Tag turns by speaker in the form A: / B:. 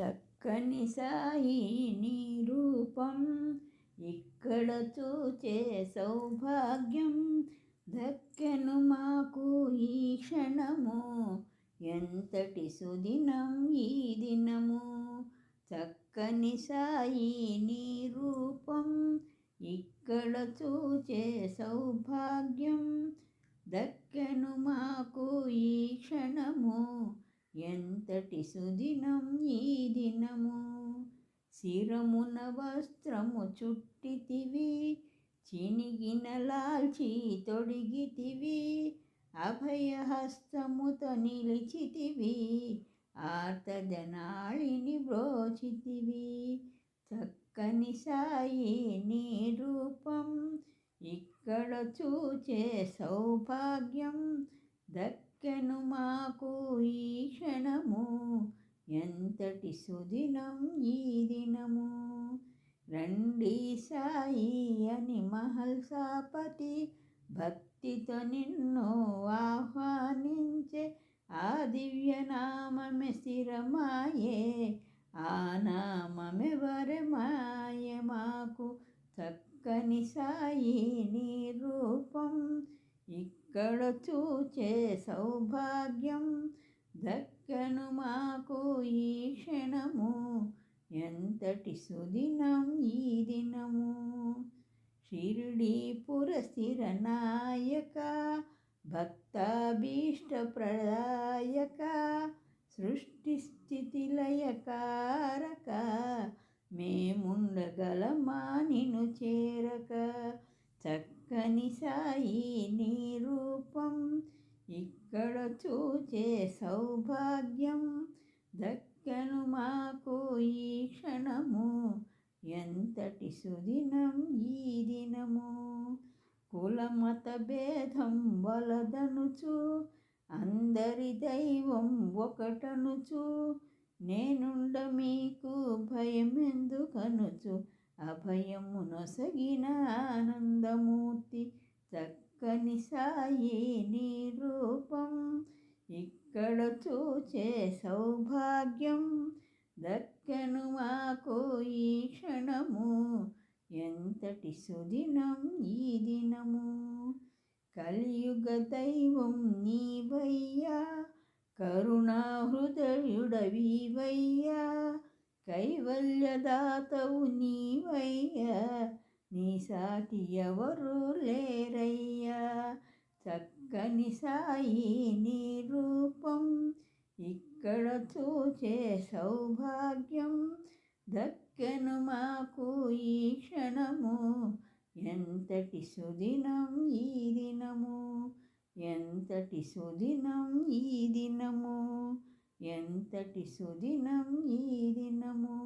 A: చక్కని సాయి నీ రూపం ఇక్కడ చూచే సౌభాగ్యం దక్కెను మాకు ఈ క్షణము. ఎంతటి సుదినం ఈ దినము. చక్కని సాయి నీ రూపం ఇక్కడ చూచే సౌభాగ్యం దక్కెను మాకు ఈ క్షణము. ఎంతటి సుదినం ఈ దినము? శిరమున వస్త్రము చుట్టితివి చినిగిన లాల్చి తొడిగితివి అభయహస్తముతో నిలిచితివి ఆర్తజనాళిని బ్రోచితివి. చక్కని సాయి నీ రూపం ఇక్కడ చూచే సౌభాగ్యం దక్కెను మాకు ఈ క్షణము. ఎంతటి సుదినం ఈ దినము? రండి సాయి అని మహల్సాపతి భక్తితో నిన్ను ఆహ్వానించే ఆ దివ్యనామమే స్థిరమాయే. ఆ నామమెవరమాయ మాకు చక్కని సాయి నీ రూపం ఇక్కడ చూచే సౌభాగ్యం? దక్కను మాకు ఈ క్షణము. ఎంతటి సుదినం ఈ దినము? షిరిడీపుర స్థిర నాయక భక్తాభీష్టప్రదాయక సృష్టి స్థితి లయకారక మేముండగలమా నిను చేరక? చక్క సాయి నీ రూపం. ఇక్కడ చూచే సౌభాగ్యం. దక్కను మాకు ఈ క్షణము. ఎంతటి సుదినం ఈ దినము. కులమత భేదం వలదనుచు. అందరి దైవం ఒకటనుచు. నేనుండ మీకు భయం ఎందుకనుచు అభయము నొసగిన ఆనందమూర్తి చక్కని సాయి నీ రూపం ఇక్కడ చూచే సౌభాగ్యం దక్కను మాకు ఈ క్షణము. ఎంతటి సుదినం ఈ దినము? కలియుగ దైవం నీవయ్యా కరుణాహృదయుడవీవయ్యా కైవల్యదాతవు నీవయ్యా నీ సాటి ఎవరు లేరయ్యా? చక్కని సాయి నీ రూపం ఇక్కడ చూచే సౌభాగ్యం దక్కను మాకు ఈ క్షణము. ఎంతటి సుదినం ఈ దినము? ఎంతటి సుదినం ఈ దినము? ఎంతటి సుదినం ఈ దినము?